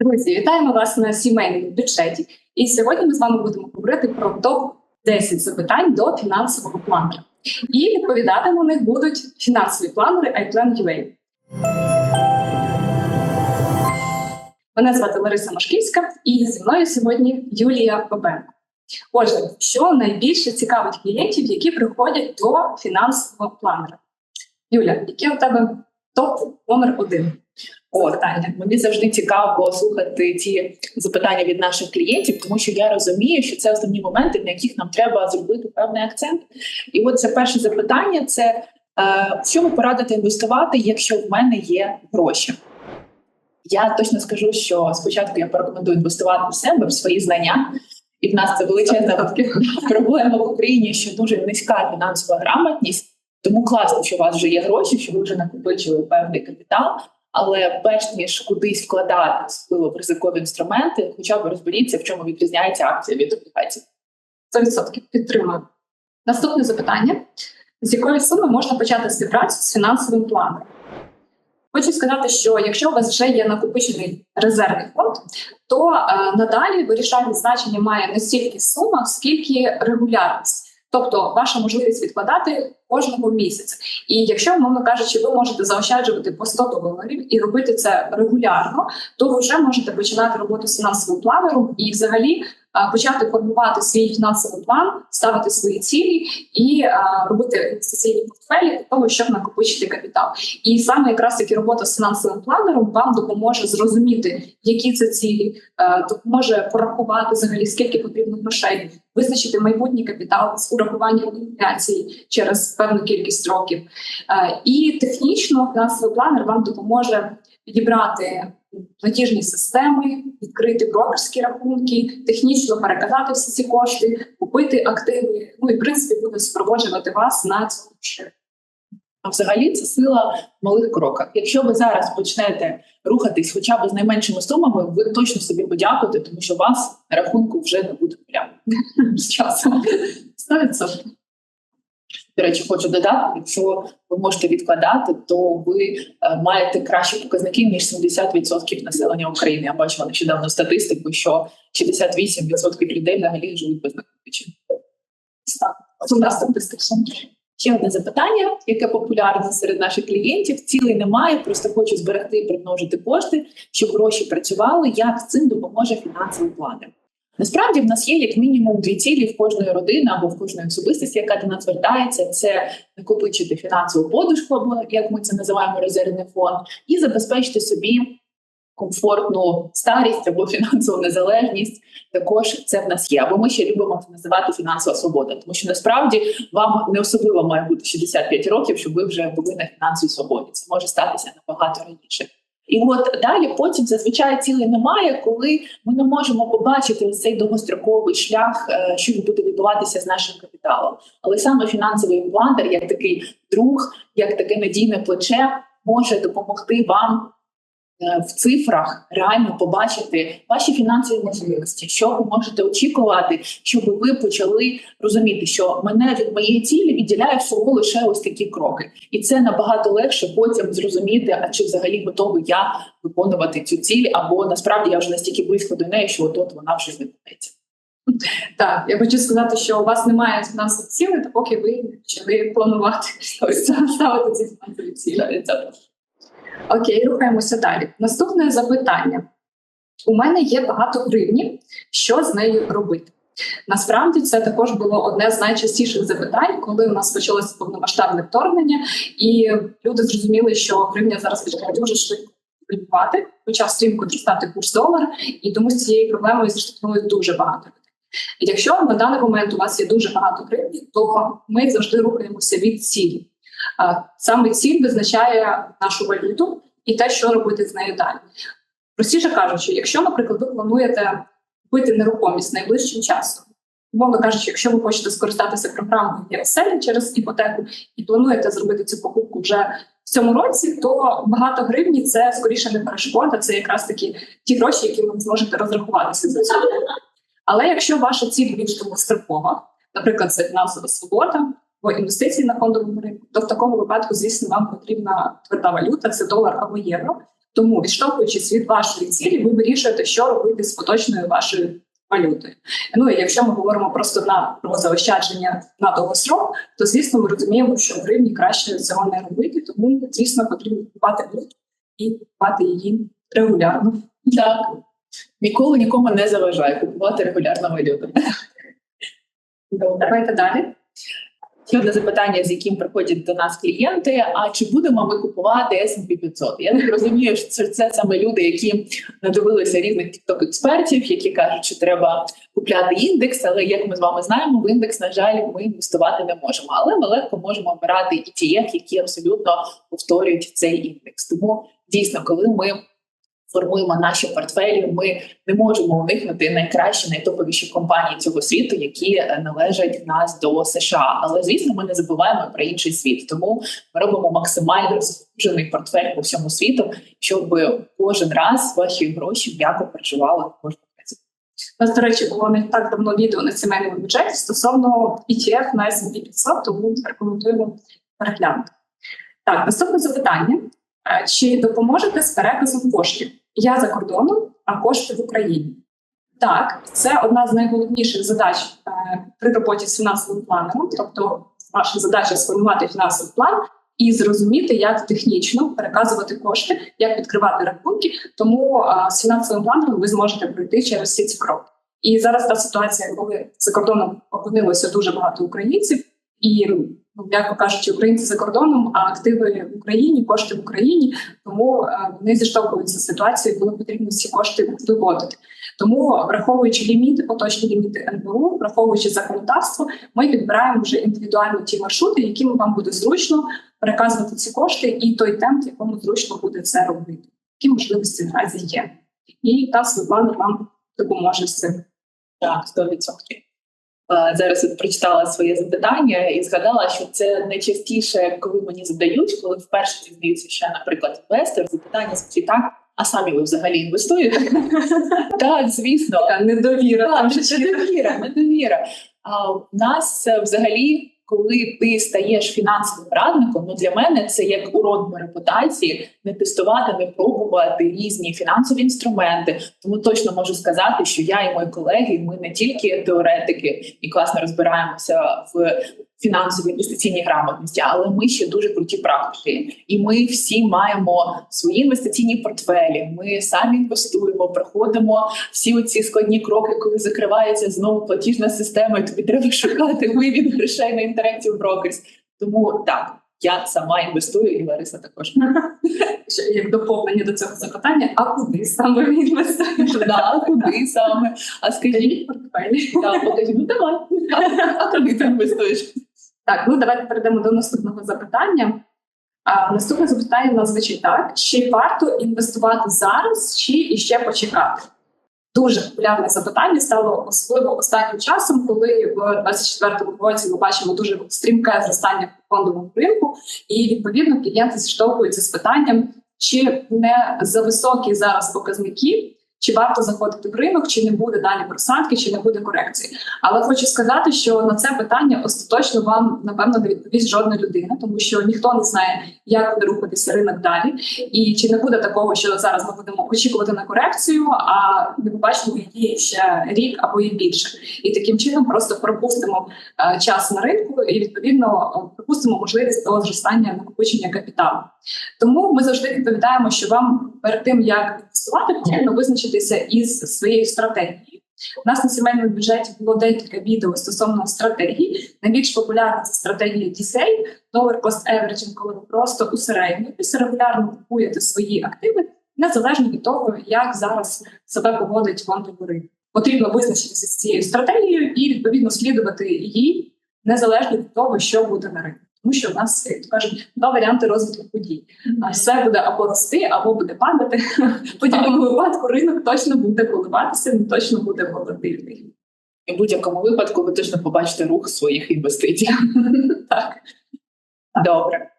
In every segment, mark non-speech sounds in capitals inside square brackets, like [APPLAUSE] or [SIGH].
Друзі, вітаємо вас на сімейному бюджеті. І сьогодні ми з вами будемо говорити про топ 10 запитань до фінансового планера. І відповідати на них будуть фінансові планери iPlan.ua. Мене звати Лариса Машківська, і зі мною сьогодні Юлія Бабенко. Отже, що найбільше цікавить клієнтів, які приходять до фінансового планера? Юля, яке у тебе топ номер один? Таня, мені завжди цікаво слухати ті запитання від наших клієнтів, тому що я розумію, що це основні моменти, на яких нам треба зробити певний акцент. І от це перше запитання: це е, що ви порадите інвестувати, якщо в мене є гроші? Я точно скажу, що спочатку я порекомендую інвестувати в себе, в свої знання. І в нас це величезна проблема в Україні, що дуже низька фінансова грамотність. Тому класно, що у вас вже є гроші, що ви вже накопичили певний капітал. Але перш ніж кудись вкладати в ризикові інструменти, хоча б розберіться, в чому відрізняється акція від облігацій. 100% підтримую. Наступне запитання: з якої суми можна почати співпрацю з фінансовим планом? Хочу сказати, що якщо у вас вже є накопичений резервний фонд, то е, надалі вирішальне значення має не стільки сума, скільки регулярність. Тобто ваша можливість відкладати кожного місяця. І якщо, мовно кажучи, ви можете заощаджувати по 100 доларів і робити це регулярно, то ви вже можете починати роботу з фінансовим планером і, взагалі, почати формувати свій фінансовий план, ставити свої цілі і робити інвестиційні портфелі для того, щоб накопичити капітал. І саме якраз таки робота з фінансовим планером вам допоможе зрозуміти, які це цілі, допоможе порахувати взагалі скільки потрібно грошей, визначити майбутній капітал з урахуванням інфляції через певну кількість років. І технічно фінансовий планер вам допоможе підібрати платіжні системи, відкрити брокерські рахунки, технічно переказати всі ці кошти, купити активи. Ну і в принципі буде супроводжувати вас на цьому шляху. А взагалі це сила в малих кроках. Якщо ви зараз почнете рухатись, хоча б з найменшими сумами, ви точно собі подякуєте, тому що у вас рахунку вже не буде прямо з часом. 100%. До речі, хочу додати, якщо ви можете відкладати, то ви е, маєте кращі показники ніж 70% населення України. Я бачила нещодавно статистику, що 68% людей взагалі живуть без накопичення. Сумна статистика. Ще одне запитання, яке популярне серед наших клієнтів: цілей немає, просто хочу зберегти і примножити кошти, щоб гроші працювали. Як з цим допоможе фінансовий планер? Насправді в нас є як мінімум дві цілі в кожної родини або в кожної особистості, яка до нас звертається, це накопичити фінансову подушку, або як ми це називаємо резервний фонд, і забезпечити собі комфортну старість або фінансову незалежність. Також це в нас є. Або ми ще любимо називати фінансова свобода, тому що насправді вам не особливо має бути 65 років, щоб ви вже були на фінансовій свободі. Це може статися набагато раніше. І от далі потім зазвичай цілей немає, коли ми не можемо побачити цей довгостроковий шлях, е, що буде відбуватися з нашим капіталом. Але саме фінансовий бландер, як такий друг, як таке надійне плече, може допомогти вам в цифрах реально побачити ваші фінансові можливості, що ви можете очікувати, щоб ви почали розуміти, що мене від моєї цілі відділяє всього лише ось такі кроки, і це набагато легше потім зрозуміти, а чи взагалі готовий я виконувати цю ціль, або насправді я вже настільки близько до неї, що от вона вже виконається. Так, я хочу сказати, що у вас немає фінансових цілей, поки ви почали планувати ставити ці фінансові цілі. Окей, рухаємося далі. Наступне запитання: у мене є багато гривні, що з нею робити? Насправді це також було одне з найчастіших запитань, коли у нас почалося повномасштабне вторгнення, і люди зрозуміли, що гривня зараз почала дуже швидко прибувати, почав стрімко зростати курс долара, і тому з цією проблемою зіштовхнули дуже багато людей. Якщо на даний момент у вас є дуже багато гривні, то ми завжди рухаємося від цілі. Саме ціль визначає нашу валюту і те, що робити з нею далі. Простіше кажучи, якщо, наприклад, ви плануєте купити нерухомість найближчим часом, умовно кажучи, якщо ви хочете скористатися програмою «Євселі» через іпотеку і плануєте зробити цю покупку вже в цьому році, то багато гривні це скоріше не перешкода, це якраз таки ті гроші, які ви зможете розрахуватися за цю. Але якщо ваша ціль більш довгострокова, наприклад, це фінансова свобода, в інвестиції на фондовому ринку, то в такому випадку, звісно, вам потрібна тверда валюта, це долар або євро. Тому, відштовхуючись від вашої цілі, ви вирішуєте, що робити з поточною вашою валютою. Ну і якщо ми говоримо просто на про заощадження на довгострок, то звісно ми розуміємо, що в гривні краще цього не робити, тому звісно потрібно купувати валюту і купувати її регулярно. Так. Ніколи нікому не заважає купувати регулярну валюту. Давайте далі. Ще одне запитання, з яким приходять до нас клієнти: а чи будемо ми купувати S&P 500? Я так розумію, що це, саме люди, які надивилися різних тікток експертів, які кажуть, що треба купляти індекс. Але як ми з вами знаємо, в індекс, на жаль, ми інвестувати не можемо. Але ми легко можемо обирати ETF, які абсолютно повторюють цей індекс. Тому дійсно, коли ми формуємо наші портфелі, ми не можемо уникнути найкращі, найтоповіші компанії цього світу, які е, належать нас до США. Але звісно, ми не забуваємо про інший світ. Тому ми робимо максимально розгружений портфель по всьому світу, щоб кожен раз ваші гроші м'яко переживали кожну У нас, до речі, було не так давно відео на сімейному бюджеті стосовно ETF на S&P 500, тому рекомендуємо переглянути. Так, наступне запитання. Е, Чи допоможете з переказом коштів? Я за кордоном, а кошти в Україні. Так, це одна з найголовніших задач е, при роботі з фінансовим планом. Тобто, ваша задача сформувати фінансовий план і зрозуміти, як технічно переказувати кошти, як відкривати рахунки. Тому е, з фінансовим планом ви зможете пройти через всі ці кроки. І зараз та ситуація, коли за кордоном опинилося дуже багато українців, і м'яко кажучи, українці за кордоном, а активи в Україні, кошти в Україні. Тому е, вони зіштовхуються з ситуацією, коли потрібно всі кошти виводити. Тому, враховуючи ліміти, поточні ліміти НБУ, враховуючи законодавство, ми підбираємо вже індивідуально ті маршрути, якими вам буде зручно переказувати ці кошти, і той темп, якому зручно буде це робити. Які можливості наразі є, і та Світлана вам допоможе з цим. Так, 100%. Е, Зараз от прочитала своє запитання і згадала, що це найчастіше, коли мені задають, коли вперше дізнаються ще, наприклад, інвестор, запитання звучить так. А самі ви взагалі інвестуєте? [LAUGHS] Так, звісно. Недовіра. Недовіра, недовіра. У нас е, взагалі, коли ти стаєш фінансовим радником, ну для мене це як урок репутації, не тестувати, не пробувати різні фінансові інструменти. Тому точно можу сказати, що я і мої колеги, ми не тільки теоретики і класно розбираємося в фінансовій інвестиційній грамотності, але ми ще дуже круті практики, і ми всі маємо свої інвестиційні портфелі. Ми самі інвестуємо, проходимо всі оці складні кроки, коли закривається знову платіжна система, і тобі треба шукати вивід грошей на інтернеті в брокерс. Тому так. Я сама інвестую, і Лариса також. [LAUGHS] Ще як доповнення до цього запитання, а куди саме ви інвестуєте? Да, куди саме? А скажіть, да, покажіть, ну давай. А куди ти інвестуєш? Так, ну давайте перейдемо до наступного запитання. А, наступне запитання у нас звучить так: чи варто інвестувати зараз, чи іще почекати? Дуже популярне запитання стало особливо останнім часом, коли в 24-му році ми бачимо дуже стрімке зростання фондового ринку, і відповідно клієнти зіштовхуються з питанням, чи не за високі зараз показники, чи варто заходити в ринок, чи не буде далі просадки, чи не буде корекції. Але хочу сказати, що на це питання остаточно вам напевно не відповість жодна людина, тому що ніхто не знає, як буде рухатися ринок далі, і чи не буде такого, що зараз ми будемо очікувати на корекцію, а не побачимо її ще рік або і більше, і таким чином просто пропустимо е, час на ринку і відповідно пропустимо можливість того зростання накопичення капіталу. Тому ми завжди відповідаємо, що вам перед тим як інвестувати, потрібно визначитися із своєю стратегією. У нас на сімейному бюджеті було декілька відео стосовно стратегії. Найбільш популярна це стратегія DCA, Dollar Cost Averaging, коли ви просто усереднюєтеся, регулярно купуєте свої активи, незалежно від того, як зараз себе поводить фондовий ринок. Потрібно визначитися з цією стратегією і відповідно слідувати їй незалежно від того, що буде на ринку. Тому що в нас як то кажуть два варіанти розвитку подій. А Все буде або рости, або буде падати. [LAUGHS] В будь-якому випадку ринок точно буде коливатися, він точно буде волатильний. І в будь-якому випадку ви точно побачите рух своїх інвестицій. [LAUGHS] Так. Добре.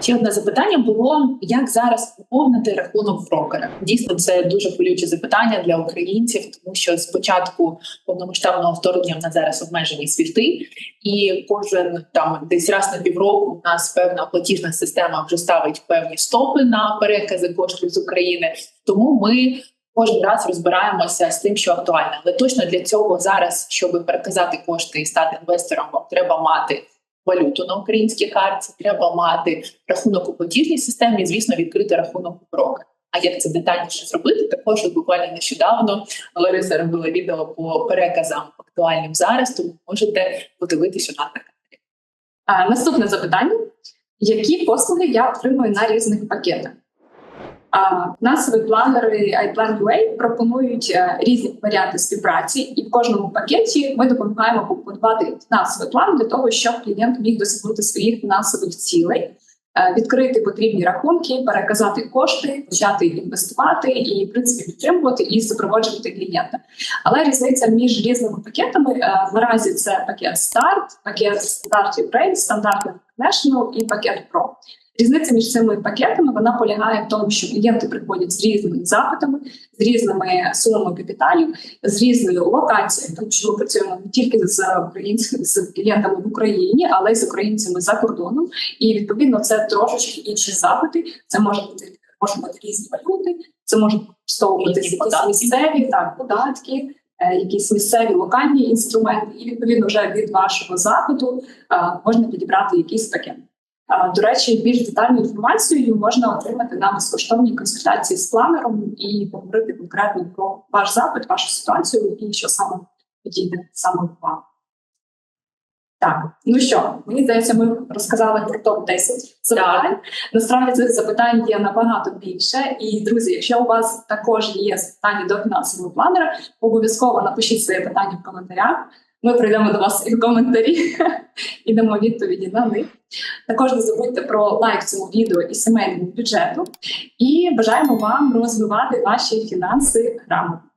Ще одне запитання було: як зараз поповнити рахунок брокера? Дійсно, це дуже хвилююче запитання для українців, тому що з початку повномасштабного вторгнення в нас зараз обмежені свіфти, і кожен там десь раз на півроку у нас певна платіжна система вже ставить певні стопи на перекази коштів з України. Тому ми кожен раз розбираємося з тим, що актуально. Але точно для цього зараз, щоб переказати кошти і стати інвестором, треба мати валюту на українській карті, треба мати рахунок у платіжній системі, і, звісно, відкрити рахунок у брокер. А як це детальніше зробити? Також буквально нещодавно Лариса робила відео по переказам актуальним зараз, тому можете подивитися на каналі. Наступне запитання: які послуги я отримую на різних пакетах? А, фінансові планери iPlan.ua пропонують е, різні варіанти співпраці, і в кожному пакеті ми допомагаємо побудувати фінансовий план для того, щоб клієнт міг досягнути своїх фінансових цілей, е, відкрити потрібні рахунки, переказати кошти, почати інвестувати і в принципі підтримувати і супроводжувати клієнта. Але різниця між різними пакетами е, наразі це пакет старт, пакет стартів Trade, стандарт International і пакет Pro. Різниця між цими пакетами вона полягає в тому, що клієнти приходять з різними запитами, з різними сумами капіталів, з різною локацією, тому що ми працюємо не тільки з українськими з клієнтами в Україні, але й з українцями за кордоном. І відповідно це трошечки інші запити. Це може бути може бути різні валюти, це може використовувати місцеві так, податки. Е, Якісь місцеві локальні інструменти, і відповідно вже від вашого запиту е, можна підібрати якісь таке. До речі, більш детальну інформацію можна отримати на безкоштовній консультації з планером і поговорити конкретно про ваш запит, вашу ситуацію і що саме підійде саме вам. Так, ну що, мені здається, ми розказали про топ 10 запитань. Насправді цих запитань є набагато більше. І друзі, якщо у вас також є запитання до фінансового планера, обов'язково напишіть своє питання в коментарях. Ми прийдемо до вас і в коментарі [LAUGHS] і дамо відповіді на них. Також не забудьте про лайк цьому відео і сімейному бюджету. І бажаємо вам розвивати ваші фінанси грамотно.